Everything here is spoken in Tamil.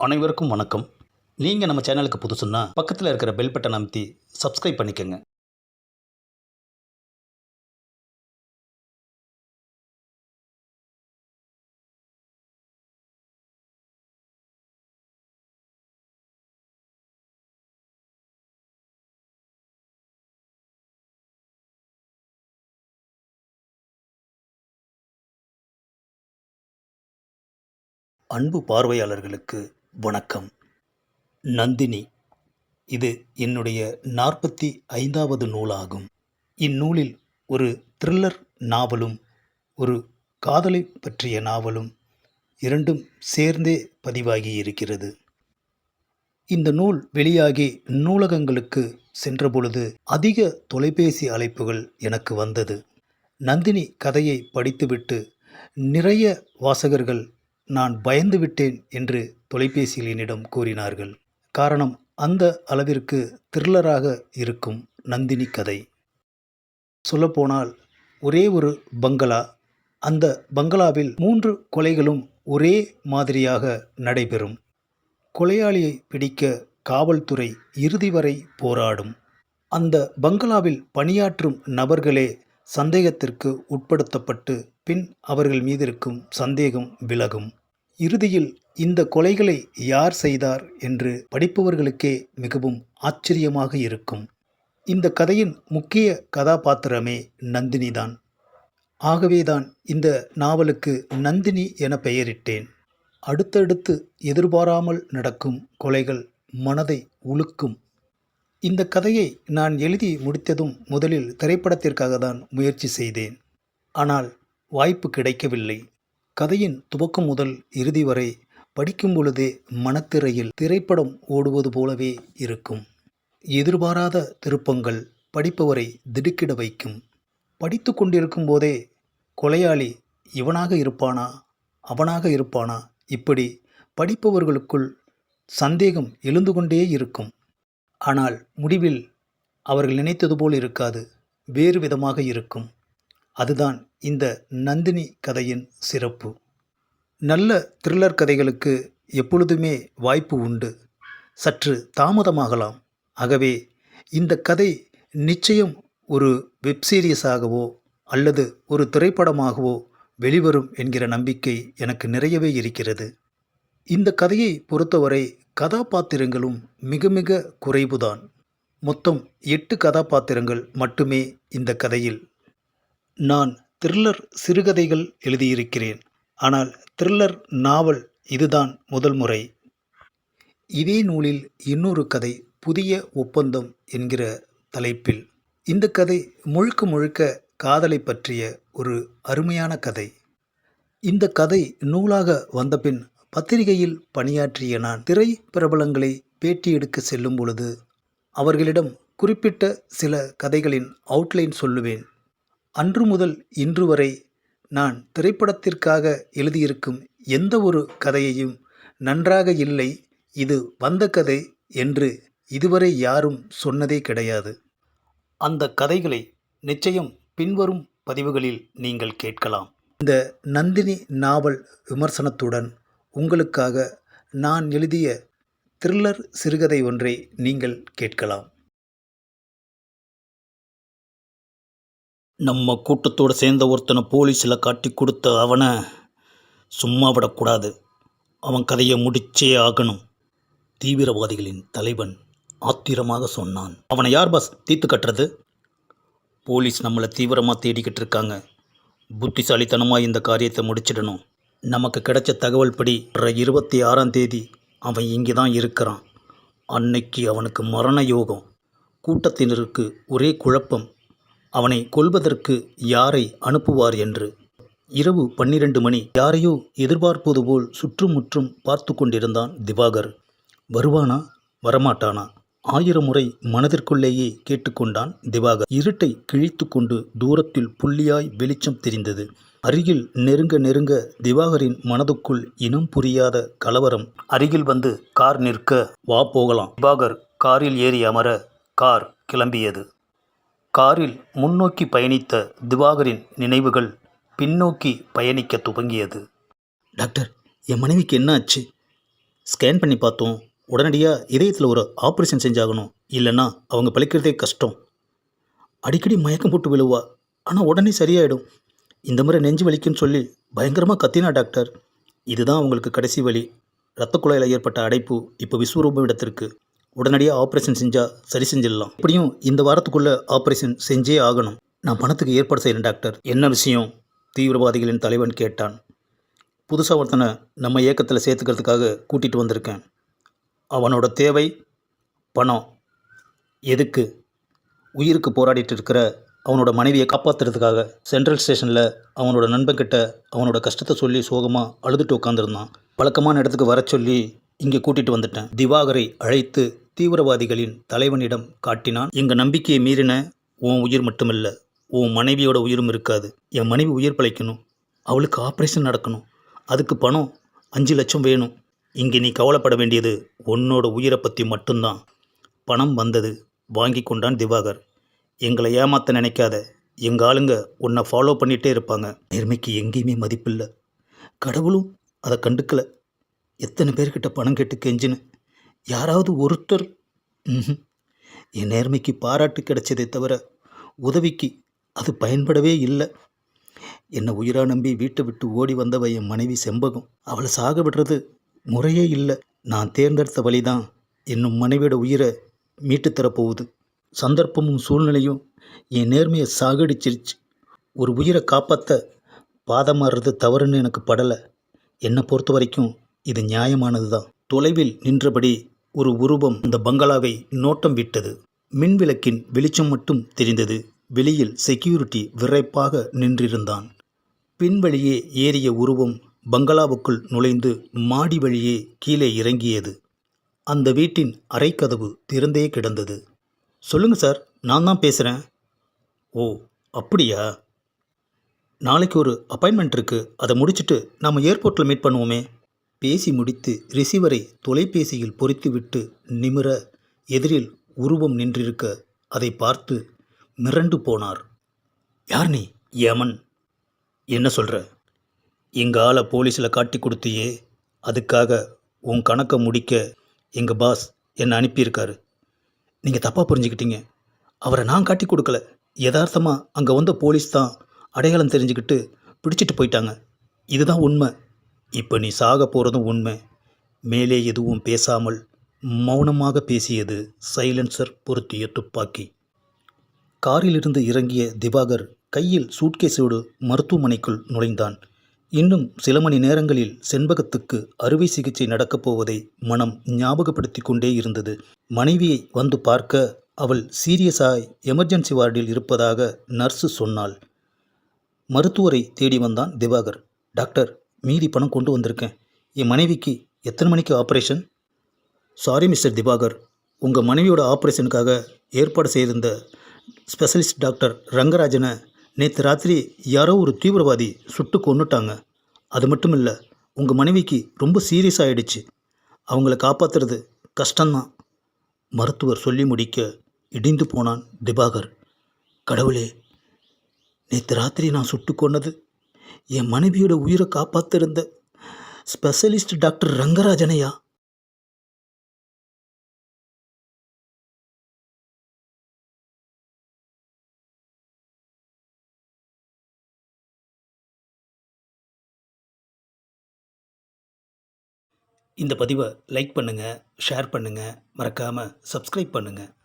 அனைவருக்கும் வணக்கம். நீங்கள் நம்ம சேனலுக்கு புதுசுன்னா பக்கத்தில் இருக்கிற பெல் பட்டன் அமைத்தி சப்ஸ்கிரைப் பண்ணிக்கோங்க. அன்பு பார்வையாளர்களுக்கு வணக்கம். நந்தினி இது என்னுடைய நாற்பத்தி ஐந்தாவது நூலாகும். இந்நூலில் ஒரு த்ரில்லர் நாவலும் ஒரு காதலை பற்றிய நாவலும் இரண்டும் சேர்ந்தே பதிவாகி இருக்கிறது. இந்த நூல் வெளியாகி நூலகங்களுக்கு சென்றபொழுது அதிக தொலைபேசி அழைப்புகள் எனக்கு வந்தது. நந்தினி கதையை படித்துவிட்டு நிறைய வாசகர்கள் நான் பயந்து விட்டேன் என்று தொலைபேசியில் என்னிடம் கூறினார்கள். காரணம் அந்த அளவிற்கு த்ரில்லராக இருக்கும் நந்தினி கதை. சொல்லப்போனால் ஒரே ஒரு பங்களா. அந்த பங்களாவில் மூன்று கொலைகளும் ஒரே மாதிரியாக நடைபெறும். கொலையாளியை பிடிக்க காவல்துறை இறுதி வரை போராடும். அந்த பங்களாவில் பணியாற்றும் நபர்களே சந்தேகத்திற்கு உட்படுத்தப்பட்டு பின் அவர்கள் மீது இருக்கும் சந்தேகம் விலகும். இறுதியில் இந்த கொலைகளை யார் செய்தார் என்று படிப்பவர்களுக்கே மிகவும் ஆச்சரியமாக இருக்கும். இந்த கதையின் முக்கிய கதாபாத்திரமே நந்தினிதான். ஆகவேதான் இந்த நாவலுக்கு நந்தினி என பெயரிட்டேன். அடுத்தடுத்து எதிர்பாராமல் நடக்கும் கொலைகள் மனதை உலுக்கும். இந்த கதையை நான் எழுதி முடித்ததும் முதலில் திரைப்படத்திற்காக தான் முயற்சி செய்தேன். ஆனால் வாய்ப்பு கிடைக்கவில்லை. கதையின் துவக்கம் முதல் இறுதி வரை படிக்கும் பொழுதே மனத்திரையில் திரைப்படம் ஓடுவது போலவே இருக்கும். எதிர்பாராத திருப்பங்கள் படிப்பவரை திடுக்கிட வைக்கும். படித்து கொண்டிருக்கும் போதே கொலையாளி இவனாக இருப்பானா அவனாக இருப்பானா? இப்படி படிப்பவர்களுக்குள் சந்தேகம் எழுந்து கொண்டே இருக்கும். ஆனால் முடிவில் அவர்கள் நினைத்தது போல் இருக்காது. வேறு விதமாக இருக்கும். அதுதான் இந்த நந்தினி கதையின் சிறப்பு. நல்ல த்ரில்லர் கதைகளுக்கு எப்பொழுதுமே வாய்ப்பு உண்டு. சற்று தாமதமாகலாம். ஆகவே இந்த கதை நிச்சயம் ஒரு வெப்சீரியஸாகவோ அல்லது ஒரு திரைப்படமாகவோ வெளிவரும் என்கிற நம்பிக்கை எனக்கு நிறையவே இருக்கிறது. இந்த கதையை பொறுத்தவரை கதாபாத்திரங்களும் மிக மிக குறைவுதான். மொத்தம் எட்டு கதாபாத்திரங்கள் மட்டுமே இந்த கதையில் நான் த்ரில்லர் சிறுகதைகள் எழுதியிருக்கிறேன். ஆனால் த்ரில்லர் நாவல் இதுதான் முதல் முறை. இதே நூலில் இன்னொரு கதை புதிய ஒப்பந்தம் என்கிற தலைப்பில். இந்த கதை முழுக்க முழுக்க காதலை பற்றிய ஒரு அருமையான கதை. இந்த கதை நூலாக வந்தபின் பத்திரிகையில் பணியாற்றிய நான் திரை பிரபலங்களை பேட்டி எடுக்க செல்லும் பொழுது அவர்களிடம் குறிப்பிட்ட சில கதைகளின் அவுட்லைன் சொல்லுவேன். அன்று முதல் இன்று வரை நான் திரைப்படத்திற்காக எழுதியிருக்கும் எந்த ஒரு கதையையும் நன்றாக இல்லை இது வந்த கதை என்று இதுவரை யாரும் சொன்னதே கிடையாது. அந்த கதைகளை நிச்சயம் பின்வரும் பதிவுகளில் நீங்கள் கேட்கலாம். இந்த நந்தினி நாவல் விமர்சனத்துடன் உங்களுக்காக நான் எழுதிய த்ரில்லர் சிறுகதை ஒன்றை நீங்கள் கேட்கலாம். நம்ம கூட்டத்தோடு சேர்ந்த ஒருத்தனை போலீஸில் காட்டி கொடுத்த அவனை சும்மா விடக்கூடாது. அவன் கதையை முடிச்சே ஆகணும். தீவிரவாதிகளின் தலைவன் ஆத்திரமாக சொன்னான். அவனை யார் பாஸ் தீர்த்து கட்டுறது? போலீஸ் நம்மளை தீவிரமாக தேடிக்கிட்டு இருக்காங்க. புத்திசாலித்தனமாக இந்த காரியத்தை முடிச்சிடணும். நமக்கு கிடைச்ச தகவல் படி வர இருபத்தி ஆறாம் தேதி அவன் இங்கே தான் இருக்கிறான். அன்னைக்கு அவனுக்கு மரண யோகம். கூட்டத்தினருக்கு ஒரே குழப்பம். அவனை கொல்வதற்கு யாரை அனுப்புவார் என்று. இரவு பன்னிரண்டு மணி யாரையோ எதிர்பார்ப்பது போல் சுற்றுமுற்றும் பார்த்து கொண்டிருந்தான் திவாகர். வருவானா? வரமாட்டானா? ஆயிரம் முறை மனதிற்குள்ளேயே கேட்டுக்கொண்டான் திவாகர். இருட்டை கிழித்து கொண்டு தூரத்தில் புள்ளியாய் வெளிச்சம் தெரிந்தது. அருகில் நெருங்க நெருங்க திவாகரின் மனதுக்குள் இனம் புரியாத கலவரம். அருகில் வந்து கார் நிற்க வா போகலாம். திவாகர் காரில் ஏறி அமர கார் கிளம்பியது. காரில் முன்னோக்கி பயணித்த திவாகரின் நினைவுகள் பின்னோக்கி பயணிக்க துவங்கியது. டாக்டர் என் மனைவிக்கு என்ன ஆச்சு? ஸ்கேன் பண்ணி பார்த்தோம். உடனடியாக இதயத்தில் ஒரு ஆப்ரேஷன் செஞ்சாகணும். இல்லைன்னா அவங்க பழிக்கிறதே கஷ்டம். அடிக்கடி மயக்கம் போட்டு விழுவா. ஆனால் உடனே சரியாயிடும். இந்த முறை நெஞ்சு வலிக்குன்னு சொல்லி பயங்கரமாக கத்தினா டாக்டர். இதுதான் அவங்களுக்கு கடைசி வலி. இரத்த குழாயில் ஏற்பட்ட அடைப்பு இப்போ விஸ்வரூபம் இடத்திற்கு. உடனடியாக ஆப்ரேஷன் செஞ்சால் சரி செஞ்சிடலாம். இப்படியும் இந்த வாரத்துக்குள்ளே ஆப்ரேஷன் செஞ்சே ஆகணும். நான் பணத்துக்கு ஏற்பாடு செய்கிறேன் டாக்டர். என்ன விஷயம்? தீவிரவாதிகளின் தலைவன் கேட்டான். புதுசாக ஒருத்தனை நம்ம இயக்கத்தில் சேர்த்துக்கிறதுக்காக கூட்டிகிட்டு வந்திருக்கேன். அவனோட தேவை பணம். எதுக்கு? உயிருக்கு போராடிட்டு இருக்கிற அவனோட மனைவியை காப்பாற்றுறதுக்காக சென்ட்ரல் ஸ்டேஷனில் அவனோட நண்பன்கிட்ட அவனோட கஷ்டத்தை சொல்லி சோகமாக அழுதுட்டு உட்காந்துருந்தான் வழக்கமான இடத்துக்கு வர சொல்லி இங்கே கூட்டிகிட்டு வந்துட்டேன். திவாகரை அழைத்து தீவிரவாதிகளின் தலைவனிடம் காட்டினான் எங்கள் நம்பிக்கையை மீறின உன் உயிர் மட்டுமல்ல உன் மனைவியோட உயிரும் இருக்காது. என் மனைவி உயிர் பிழைக்கணும். அவளுக்கு ஆப்ரேஷன் நடக்கணும். அதுக்கு பணம் அஞ்சு லட்சம் வேணும். இங்கே நீ கவலைப்பட வேண்டியது உன்னோட உயிரை பற்றி மட்டும்தான். பணம் வந்தது. வாங்கி கொண்டான் திவாகர். எங்களை ஏமாத்த நினைக்காத. எங்கள் ஆளுங்க உன்னை ஃபாலோ பண்ணிகிட்டே இருப்பாங்க. நேர்மைக்கு எங்கேயுமே மதிப்பில்லை. கடவுளும் அதை கண்டுக்கலை. எத்தனை பேர்கிட்ட பணம் கேட்டு கெஞ்சினு. யாராவது ஒருத்தர் ம்ஹும். என் நேர்மைக்கு பாராட்டு கிடைச்சதே தவிர உதவிக்கு அது பயன்படவே இல்லை. என்னை உயிரா நம்பி வீட்டை விட்டு ஓடி வந்தவ என் மனைவி செம்பகம். அவளை சாக விடுறது முறையே இல்லை. நான் தேர்ந்தெடுத்த வழிதான் என்னும் மனைவியோட உயிரை மீட்டு தரப்போகுது. சந்தர்ப்பமும் சூழ்நிலையும் என் நேர்மையை சாகடிச்சிருச்சு. ஒரு உயிரை காப்பாற்ற பாதமாறுறது தவறுன்னு எனக்கு படலை. என்னை பொறுத்த வரைக்கும் இது நியாயமானது தான் தொலைவில் நின்றபடி ஒரு உருவம் இந்த பங்களாவை நோட்டம் விட்டது. மின்விளக்கின் வெளிச்சம் மட்டும் தெரிந்தது. வெளியில் செக்யூரிட்டி விரைப்பாக நின்றிருந்தான். பின்வழியே ஏறிய உருவம் பங்களாவுக்குள் நுழைந்து மாடி வழியே கீழே இறங்கியது. அந்த வீட்டின் அரைக்கதவு திறந்தே கிடந்தது. சொல்லுங்க சார். நான் தான் பேசுகிறேன் ஓ அப்படியா? நாளைக்கு ஒரு அப்பாயின்மெண்ட் இருக்கு. அதை முடிச்சுட்டு நாம் ஏர்போர்ட்டில் மீட் பண்ணுவோமே. பேசி முடித்து ரிசீவரை தொலைபேசியில் பொறித்துவிட்டு நிமிர எதிரில் உருவம் நின்றிருக்க அதை பார்த்து மிரண்டு போனார். யார் நீ? ஏமன் என்ன சொல்கிற எங்கள் ஆளை போலீஸில் காட்டி கொடுத்தியே. அதுக்காக உன் கணக்கை முடிக்க எங்கள் பாஸ் என்னை அனுப்பியிருக்காரு. நீங்கள் தப்பாக புரிஞ்சுக்கிட்டீங்க. அவரை நான் காட்டி கொடுக்கல. யதார்த்தமாக அங்கே வந்த போலீஸ் தான் அடையாளம் தெரிஞ்சுக்கிட்டு பிடிச்சிட்டு போயிட்டாங்க. இதுதான் உண்மை. இப்போ நீ சாக போகிறதும் உண்மை. மேலே எதுவும் பேசாமல் மௌனமாக பேசியது சைலன்சர் பொருத்திய துப்பாக்கி. காரிலிருந்து இறங்கிய திவாகர் கையில் சூட்கேஸோடு மருத்துவமனைக்குள் நுழைந்தான். இன்னும் சில மணி நேரங்களில் செண்பகத்துக்கு அறுவை சிகிச்சை நடக்கப் போவதை மனம் ஞாபகப்படுத்தி கொண்டே இருந்தது. மனைவியை வந்து பார்க்க அவள் சீரியஸாய் எமர்ஜென்சி வார்டில் இருப்பதாக நர்ஸு சொன்னாள். மருத்துவரை தேடி வந்தான் திவாகர். டாக்டர் மீதி பணம் கொண்டு வந்திருக்கேன். என் மனைவிக்கு எத்தனை மணிக்கு ஆப்ரேஷன் சாரி மிஸ்டர் திவாகர் உங்கள் மனைவியோட ஆப்ரேஷனுக்காக ஏற்பாடு செய்திருந்த ஸ்பெஷலிஸ்ட் டாக்டர் ரங்கராஜனை நேற்று ராத்திரி யாரோ ஒரு தீவிரவாதி சுட்டு கொண்டுட்டாங்க அது மட்டும் இல்லை உங்கள் மனைவிக்கு ரொம்ப சீரியஸ் ஆகிடுச்சு அவங்கள காப்பாற்றுறது கஷ்டம்தான். மருத்துவர் சொல்லி முடிக்க இடிந்து போனான் திபாகர். கடவுளே நேற்று ராத்திரி நான் சுட்டு கொண்டது என் மனைவியோட உயிரை காப்பாற்றிருந்த ஸ்பெஷலிஸ்ட் டாக்டர் ரங்கராஜனையா? இந்த பதிவை லைக் பண்ணுங்கள் ஷேர் பண்ணுங்கள் மறக்காமல் சப்ஸ்கிரைப் பண்ணுங்கள்